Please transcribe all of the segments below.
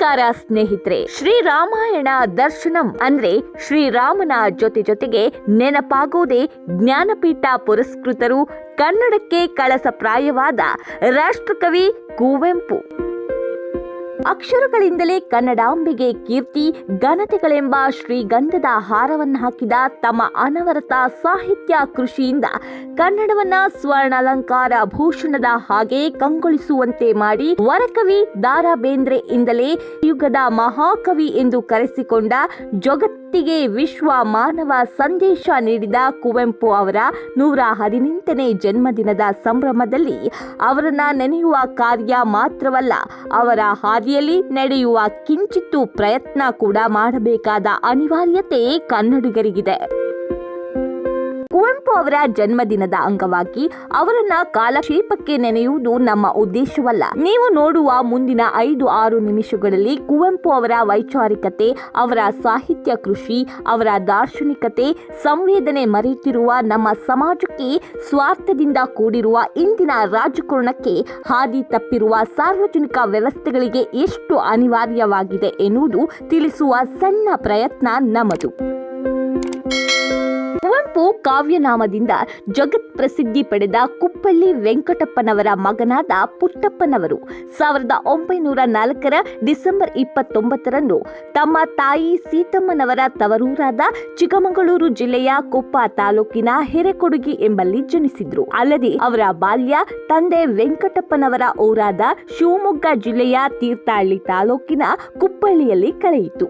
ನಮಸ್ಕಾರ ಸ್ನೇಹಿತರೆ. ಶ್ರೀರಾಮಾಯಣ ದರ್ಶನಂ ಅಂದ್ರೆ ಶ್ರೀರಾಮನ ಜೊತೆ ಜೊತೆಗೆ ನೆನಪಾಗೋದೇ ಜ್ಞಾನಪೀಠ ಪುರಸ್ಕೃತರು ಕನ್ನಡಕ್ಕೆ ಕಳಸ ಪ್ರಾಯವಾದ ರಾಷ್ಟ್ರಕವಿ ಕುವೆಂಪು. ಅಕ್ಷರಗಳಿಂದಲೇ ಕನ್ನಡಾಂಬೆಗೆ ಕೀರ್ತಿ, ಘನತೆಗಳೆಂಬ ಶ್ರೀಗಂಧದ ಹಾರವನ್ನು ಹಾಕಿದ ತಮ್ಮ ಅನವರತ ಸಾಹಿತ್ಯ ಕೃಷಿಯಿಂದ ಕನ್ನಡವನ್ನ ಸ್ವರ್ಣಾಲಂಕಾರ ಭೂಷಣದ ಹಾಗೆ ಕಂಗೊಳಿಸುವಂತೆ ಮಾಡಿ ವರಕವಿ ದಾರಾ ಬೇಂದ್ರೆ ಯುಗದ ಮಹಾಕವಿ ಎಂದು ಕರೆಸಿಕೊಂಡ ಜಗತ್ತಿಗೆ ವಿಶ್ವ ಮಾನವ ಸಂದೇಶ ನೀಡಿದ ಕುವೆಂಪು ಅವರ ನೂರ ಹದಿನೆಂಟನೇ ಜನ್ಮದಿನದ ಸಂಭ್ರಮದಲ್ಲಿ ಅವರನ್ನ ನೆನೆಯುವ ಕಾರ್ಯ ಮಾತ್ರವಲ್ಲ, ಅವರ ಹಾದಿಯಲ್ಲಿ ನಡೆಯುವ ಕಿಂಚಿತ್ತು ಪ್ರಯತ್ನ ಕೂಡ ಮಾಡಬೇಕಾದ ಅನಿವಾರ್ಯತೆ ಕನ್ನಡಿಗರಿಗಿದೆ. ಕುವೆಂಪು ಅವರ ಜನ್ಮದಿನದ ಅಂಗವಾಗಿ ಅವರನ್ನ ಕಾಲಕ್ಷೇಪಕ್ಕೆ ನೆನೆಯುವುದು ನಮ್ಮ ಉದ್ದೇಶವಲ್ಲ. ನೀವು ನೋಡುವ ಮುಂದಿನ ಐದು ಆರು ನಿಮಿಷಗಳಲ್ಲಿ ಕುವೆಂಪು ಅವರ ವೈಚಾರಿಕತೆ, ಅವರ ಸಾಹಿತ್ಯ ಕೃಷಿ, ಅವರ ದಾರ್ಶನಿಕತೆ, ಸಂವೇದನೆ ಮರೆಯುತ್ತಿರುವ ನಮ್ಮ ಸಮಾಜಕ್ಕೆ ಸ್ವಾರ್ಥದಿಂದ ಕೂಡಿರುವ ಇಂದಿನ ರಾಜಕಾರಣಕ್ಕೆ ಹಾದಿ ತಪ್ಪಿರುವ ಸಾರ್ವಜನಿಕ ವ್ಯವಸ್ಥೆಗಳಿಗೆ ಎಷ್ಟು ಅನಿವಾರ್ಯವಾಗಿದೆ ಎನ್ನುವುದು ತಿಳಿಸುವ ಸಣ್ಣ ಪ್ರಯತ್ನ ನಮ್ಮದು. ಕುವೆಂಪು ಕಾವ್ಯನಾಮದಿಂದ ಜಗತ್ ಪ್ರಸಿದ್ಧಿ ಪಡೆದ ಕುಪ್ಪಳ್ಳಿ ವೆಂಕಟಪ್ಪನವರ ಮಗನಾದ ಪುಟ್ಟಪ್ಪನವರು. ಸಾವಿರದ ಒಂಬೈನೂರ ನಾಲ್ಕರ ಡಿಸೆಂಬರ್ ಇಪ್ಪತ್ತೊಂಬತ್ತರಂದು ತಮ್ಮ ತಾಯಿ ಸೀತಮ್ಮನವರ ತವರೂರಾದ ಚಿಕ್ಕಮಗಳೂರು ಜಿಲ್ಲೆಯ ಕೊಪ್ಪ ತಾಲೂಕಿನ ಹೆರೆಕೊಡುಗಿ ಎಂಬಲ್ಲಿ ಜನಿಸಿದ್ರು. ಅಲ್ಲದೆ ಅವರ ಬಾಲ್ಯ ತಂದೆ ವೆಂಕಟಪ್ಪನವರ ಊರಾದ ಶಿವಮೊಗ್ಗ ಜಿಲ್ಲೆಯ ತೀರ್ಥಹಳ್ಳಿ ತಾಲೂಕಿನ ಕುಪ್ಪಳ್ಳಿಯಲ್ಲಿ ಕಳೆಯಿತು.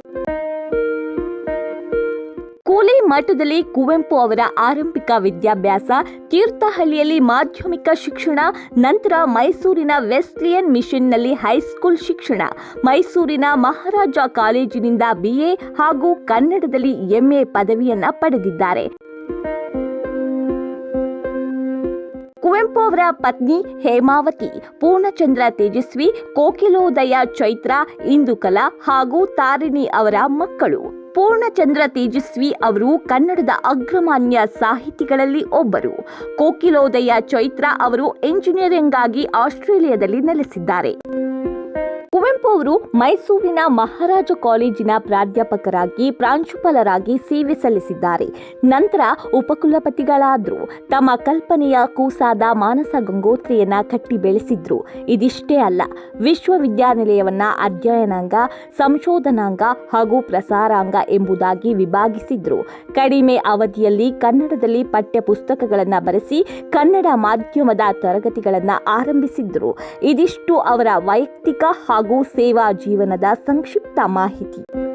ಕೂಲಿ ಮಠದಲ್ಲಿ ಕುವೆಂಪು ಅವರ ಆರಂಭಿಕ ವಿದ್ಯಾಭ್ಯಾಸ ತೀರ್ಥಹಳ್ಳಿಯಲ್ಲಿ ಮಾಧ್ಯಮಿಕ ಶಿಕ್ಷಣ, ನಂತರ ಮೈಸೂರಿನ ವೆಸ್ಲಿಯನ್ ಮಿಷನ್ನಲ್ಲಿ ಹೈಸ್ಕೂಲ್ ಶಿಕ್ಷಣ, ಮೈಸೂರಿನ ಮಹಾರಾಜ ಕಾಲೇಜಿನಿಂದ ಬಿಎ ಹಾಗೂ ಕನ್ನಡದಲ್ಲಿ ಎಂಎ ಪದವಿಯನ್ನ ಪಡೆದಿದ್ದಾರೆ. ಕುವೆಂಪು ಅವರ ಪತ್ನಿ ಹೇಮಾವತಿ, ಪೂರ್ಣಚಂದ್ರ ತೇಜಸ್ವಿ, ಕೋಕಿಲೋದಯ ಚೈತ್ರ, ಇಂದುಕಲಾ ಹಾಗೂ ತಾರಿಣಿ ಅವರ ಮಕ್ಕಳು. ಪೂರ್ಣಚಂದ್ರ ತೇಜಸ್ವಿ ಅವರು ಕನ್ನಡದ ಅಗ್ರಮಾನ್ಯ ಸಾಹಿತಿಗಳಲ್ಲಿ ಒಬ್ಬರು. ಕೋಕಿಲೋದಯ ಚೈತ್ರ ಅವರು ಎಂಜಿನಿಯರಿಂಗ್ ಆಗಿ ಆಸ್ಟ್ರೇಲಿಯಾದಲ್ಲಿ ನೆಲೆಸಿದ್ದಾರೆ. ಅವರು ಮೈಸೂರಿನ ಮಹಾರಾಜ ಕಾಲೇಜಿನ ಪ್ರಾಧ್ಯಾಪಕರಾಗಿ, ಪ್ರಾಂಶುಪಾಲರಾಗಿ ಸೇವೆ ಸಲ್ಲಿಸಿದ್ದಾರೆ. ನಂತರ ಉಪಕುಲಪತಿಗಳಾದರು. ತಮ್ಮ ಕಲ್ಪನೆಯ ಕೂಸಾದ ಮಾನಸ ಗಂಗೋತ್ರಿಯನ್ನ ಕಟ್ಟಿ ಬೆಳೆಸಿದ್ರು. ಇದಿಷ್ಟೇ ಅಲ್ಲ, ವಿಶ್ವವಿದ್ಯಾನಿಲಯವನ್ನ ಅಧ್ಯಯನಾಂಗ, ಸಂಶೋಧನಾಂಗ ಹಾಗೂ ಪ್ರಸಾರಾಂಗ ಎಂಬುದಾಗಿ ವಿಭಾಗಿಸಿದ್ರು. ಕಡಿಮೆ ಅವಧಿಯಲ್ಲಿ ಕನ್ನಡದಲ್ಲಿ ಪಠ್ಯ ಪುಸ್ತಕಗಳನ್ನು ಬರೆಸಿ, ಕನ್ನಡ ಮಾಧ್ಯಮದ ತರಗತಿಗಳನ್ನು ಆರಂಭಿಸಿದ್ರು. ಇದಿಷ್ಟು ಅವರ ವೈಯಕ್ತಿಕ ಹಾಗೂ ಸೇವಾ ಜೀವನದ ಸಂಕ್ಷಿಪ್ತ ಮಾಹಿತಿ.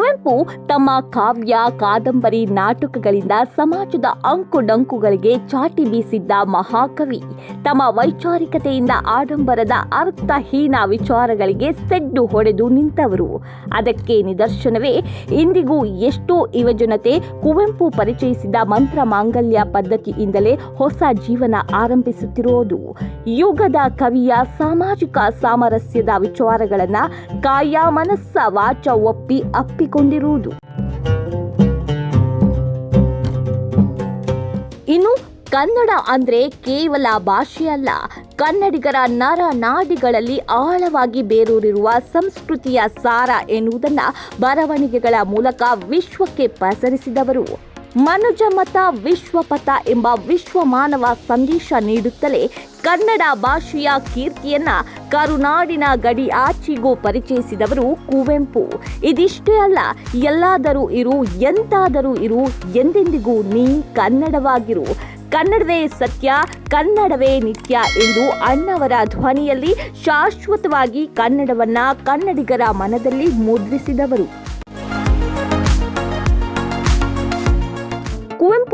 ಕುವೆಂಪು ತಮ್ಮ ಕಾವ್ಯ, ಕಾದಂಬರಿ, ನಾಟಕಗಳಿಂದ ಸಮಾಜದ ಅಂಕುಡಂಕುಗಳಿಗೆ ಚಾಟಿ ಬೀಸಿದ್ದ ಮಹಾಕವಿ. ತಮ್ಮ ವೈಚಾರಿಕತೆಯಿಂದ ಆಡಂಬರದ ಅರ್ಥಹೀನ ವಿಚಾರಗಳಿಗೆ ಸೆಡ್ಡು ಹೊಡೆದು ನಿಂತವರು. ಅದಕ್ಕೆ ನಿದರ್ಶನವೇ, ಇಂದಿಗೂ ಎಷ್ಟೋ ಯುವಜನತೆ ಕುವೆಂಪು ಪರಿಚಯಿಸಿದ ಮಂತ್ರ ಮಾಂಗಲ್ಯ ಪದ್ಧತಿಯಿಂದಲೇ ಹೊಸ ಜೀವನ ಆರಂಭಿಸುತ್ತಿರುವುದು. ಯುಗದ ಕವಿಯ ಸಾಮಾಜಿಕ ಸಾಮರಸ್ಯದ ವಿಚಾರಗಳನ್ನು ಕಾಯ ಮನಸ್ಸ ವಾಚ ಒಪ್ಪಿ ಅಪ್ಪಿಕೊಂಡಿರುವುದು ಇನ್ನು ಕನ್ನಡ ಅಂದ್ರೆ ಕೇವಲ ಭಾಷೆಯಲ್ಲ ಕನ್ನಡಿಗರ ನರ ನಾಡಿಗಳಲ್ಲಿ ಆಳವಾಗಿ ಬೇರೂರಿರುವ ಸಂಸ್ಕೃತಿಯ ಸಾರ ಎನ್ನುವುದನ್ನು ಬರವಣಿಗೆಗಳ ಮೂಲಕ ವಿಶ್ವಕ್ಕೆ ಪಸರಿಸಿದವರು. ಮನುಜ ಮತ ವಿಶ್ವಪಥ ಎಂಬ ವಿಶ್ವ ಮಾನವ ಸಂದೇಶ ನೀಡುತ್ತಲೇ ಕನ್ನಡ ಭಾಷೆಯ ಕೀರ್ತಿಯನ್ನ ಕರುನಾಡಿನ ಗಡಿ ಆಚೆಗೂ ಪರಿಚಯಿಸಿದವರು ಕುವೆಂಪು. ಇದಿಷ್ಟೇ ಅಲ್ಲ, ಎಲ್ಲಾದರೂ ಇರು, ಎಂತಾದರೂ ಇರು, ಎಂದೆಂದಿಗೂ ನೀ ಕನ್ನಡವಾಗಿರು. ಕನ್ನಡವೇ ಸತ್ಯ, ಕನ್ನಡವೇ ನಿತ್ಯ ಎಂದು ಅಣ್ಣವರ ಧ್ವನಿಯಲ್ಲಿ ಶಾಶ್ವತವಾಗಿ ಕನ್ನಡವನ್ನ ಕನ್ನಡಿಗರ ಮನದಲ್ಲಿ ಮುದ್ರಿಸಿದವರು.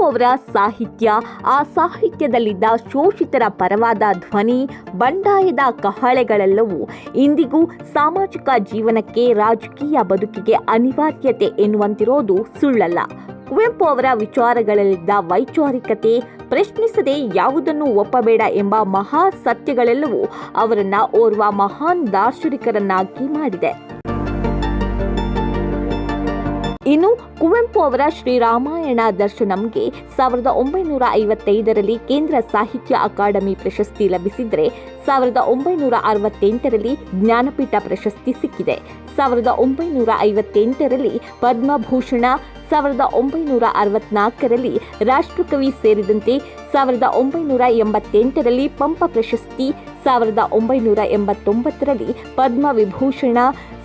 ಅವರ ಸಾಹಿತ್ಯ, ಆ ಸಾಹಿತ್ಯದಲ್ಲಿದ್ದ ಶೋಷಿತರ ಪರವಾದ ಧ್ವನಿ, ಬಂಡಾಯದ ಕಹಳೆಗಳೆಲ್ಲವೂ ಇಂದಿಗೂ ಸಾಮಾಜಿಕ ಜೀವನಕ್ಕೆ ರಾಜಕೀಯ ಬದುಕಿಗೆ ಅನಿವಾರ್ಯತೆ ಎನ್ನುವಂತಿರೋದು ಸುಳ್ಳಲ್ಲ. ಕುವೆಂಪು ಅವರ ವಿಚಾರಗಳಲ್ಲಿದ್ದ ವೈಚಾರಿಕತೆ ಪ್ರಶ್ನಿಸದೆ ಯಾವುದನ್ನು ಒಪ್ಪಬೇಡ ಎಂಬ ಮಹಾ ಸತ್ಯಗಳೆಲ್ಲವೂ ಅವರನ್ನ ಓರ್ವ ಮಹಾನ್ ದಾರ್ಶನಿಕರನ್ನಾಗಿ ಮಾಡಿದೆ. ಇನ್ನು ಕುವೆಂಪು ಅವರ ಶ್ರೀರಾಮಾಯಣ ದರ್ಶನಂಗೆ ಸಾವಿರದ ಒಂಬೈನೂರ ಐವತ್ತೈದರಲ್ಲಿ ಕೇಂದ್ರ ಸಾಹಿತ್ಯ ಅಕಾಡೆಮಿ ಪ್ರಶಸ್ತಿ ಲಭಿಸಿದ್ರೆ ಸಾವಿರದ ಒಂಬೈನೂರ ಅರವತ್ತೆಂಟರಲ್ಲಿ ಜ್ಞಾನಪೀಠ ಪ್ರಶಸ್ತಿ ಸಿಕ್ಕಿದೆ. ಸಾವಿರದ ಒಂಬೈನೂರ ಐವತ್ತೆಂಟರಲ್ಲಿ ಪದ್ಮಭೂಷಣ, ಸಾವಿರದ ಒಂಬೈನೂರ ಅರವತ್ನಾಲ್ಕರಲ್ಲಿ ರಾಷ್ಟ್ರಕವಿ ಸೇರಿದಂತೆ ಸಾವಿರದ ಒಂಬೈನೂರ ಎಂಬತ್ತೆಂಟರಲ್ಲಿ ಪಂಪ ಪ್ರಶಸ್ತಿ, ಸಾವಿರದ ಒಂಬೈನೂರ ಎಂಬತ್ತೊಂಬತ್ತರಲ್ಲಿ ಪದ್ಮವಿಭೂಷಣ,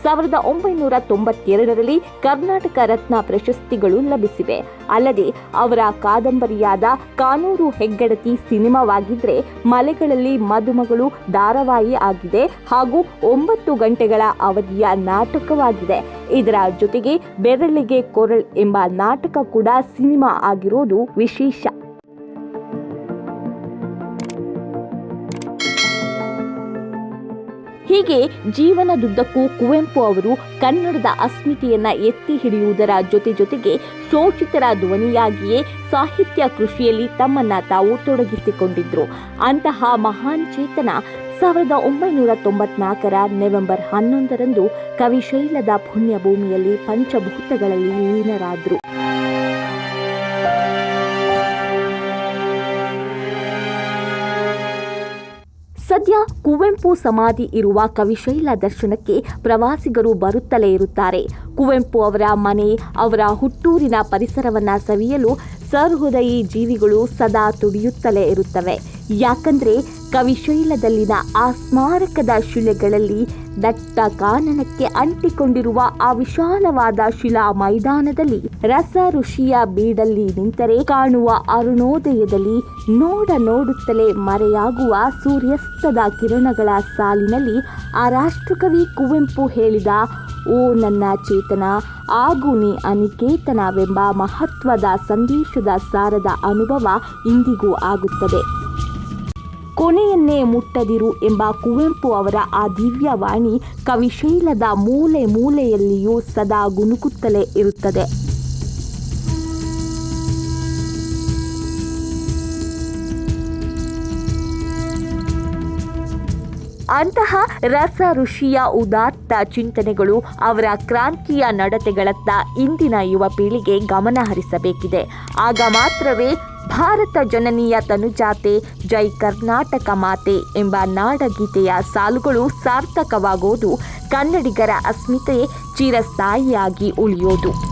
ಸಾವಿರದ ಒಂಬೈನೂರ ತೊಂಬತ್ತೆರಡರಲ್ಲಿ ಕರ್ನಾಟಕ ರತ್ನ ಪ್ರಶಸ್ತಿಗಳು ಲಭಿಸಿವೆ. ಅಲ್ಲದೆ, ಅವರ ಕಾದಂಬರಿಯಾದ ಕಾನೂರು ಹೆಗ್ಗಡತಿ ಸಿನಿಮಾವಾಗಿದ್ರೆ ಮಲೆಗಳಲ್ಲಿ ಮದುಮಗಳು ಧಾರಾವಾಹಿ ಆಗಿದೆ ಹಾಗೂ ಒಂಬತ್ತು ಗಂಟೆಗಳ ಅವಧಿಯ ನಾಟಕವಾಗಿದೆ. ಇದರ ಜೊತೆಗೆ ಬೆರಳಿಗೆ ಕೊರಳ್ ಎಂಬ ನಾಟಕ ಕೂಡ ಸಿನಿಮಾ ಆಗಿರೋದು ವಿಶೇಷ. ಹೀಗೆ ಜೀವನದುದ್ದಕ್ಕೂ ಕುವೆಂಪು ಅವರು ಕನ್ನಡದ ಅಸ್ಮಿತೆಯನ್ನ ಎತ್ತಿ ಹಿಡಿಯುವುದರ ಜೊತೆ ಜೊತೆಗೆ ಶೋಷಿತರ ಧ್ವನಿಯಾಗಿಯೇ ಸಾಹಿತ್ಯ ಕೃಷಿಯಲ್ಲಿ ತಮ್ಮನ್ನ ತಾವು ತೊಡಗಿಸಿಕೊಂಡಿದ್ರು. ಅಂತಹ ಮಹಾನ್ ಚೇತನ ಸಾವಿರದ ಒಂಬೈನೂರ ತೊಂಬತ್ನಾಲ್ಕರ ನವೆಂಬರ್ ಹನ್ನೊಂದರಂದು ಕವಿಶೈಲದ ಪುಣ್ಯಭೂಮಿಯಲ್ಲಿ ಪಂಚಭೂತಗಳಲ್ಲಿ ಲೀನರಾದ್ರು. ಸದ್ಯ ಕುವೆಂಪು ಸಮಾಧಿ ಇರುವ ಕವಿಶೈಲ ದರ್ಶನಕ್ಕೆ ಪ್ರವಾಸಿಗರು ಬರುತ್ತಲೇ ಇರುತ್ತಾರೆ. ಕುವೆಂಪು ಅವರ ಮನೆ, ಅವರ ಹುಟ್ಟೂರಿನ ಪರಿಸರವನ್ನ ಸವಿಯಲು ಸರ್ಹೃದಯಿ ಜೀವಿಗಳು ಸದಾ ತುಡಿಯುತ್ತಲೇ ಇರುತ್ತವೆ. ಯಾಕಂದ್ರೆ ಕವಿಶೈಲದಲ್ಲಿನ ಆ ಸ್ಮಾರಕದ ಶಿಲೆಗಳಲ್ಲಿ ದಟ್ಟ ಕಾನನಕ್ಕೆ ಅಂಟಿಕೊಂಡಿರುವ ಆ ವಿಶಾಲವಾದ ಶಿಲಾ ಮೈದಾನದಲ್ಲಿ ರಸ ಋಷಿಯ ಬೀಡಲ್ಲಿ ನಿಂತರೆ ಕಾಣುವ ಅರುಣೋದಯದಲ್ಲಿ ನೋಡ ನೋಡುತ್ತಲೇ ಮರೆಯಾಗುವ ಸೂರ್ಯಾಸ್ತದ ಕಿರಣಗಳ ಸಾಲಿನಲ್ಲಿ ಆ ರಾಷ್ಟ್ರಕವಿ ಕುವೆಂಪು ಹೇಳಿದ, ಓ ನನ್ನ ಚೇತನ ಆಗು ನೀ ಅನಿಕೇತನವೆಂಬ ಮಹತ್ವದ ಸಂದೇಶದ ಸಾರದ ಅನುಭವ ಇಂದಿಗೂ ಆಗುತ್ತದೆ. ಕೊನೆಯನ್ನೇ ಮುಟ್ಟದಿರು ಎಂಬ ಕುವೆಂಪು ಅವರ ಆ ದಿವ್ಯವಾಣಿ ಕವಿಶೈಲದ ಮೂಲೆ ಮೂಲೆಯಲ್ಲಿಯೂ ಸದಾ ಗುಣುಕುತ್ತಲೇ ಇರುತ್ತದೆ. ಅಂತಹ ರಸ ಋಷಿಯ ಉದಾತ್ತ ಚಿಂತನೆಗಳು ಅವರ ಕ್ರಾಂತಿಯ ನಡತೆಗಳತ್ತ ಇಂದಿನ ಯುವ ಪೀಳಿಗೆ ಗಮನ ಹರಿಸಬೇಕಿದೆ. ಆಗ ಮಾತ್ರವೇ ಭಾರತ ಜನನೀಯ ತನುಜಾತೆ ಜೈ ಕರ್ನಾಟಕ ಮಾತೆ ಎಂಬ ನಾಡಗೀತೆಯ ಸಾಲುಗಳು ಸಾರ್ಥಕವಾಗುವುದು ಕನ್ನಡಿಗರ ಅಸ್ಮಿತೆ ಚಿರಸ್ಥಾಯಿಯಾಗಿ ಉಳಿಯೋದು.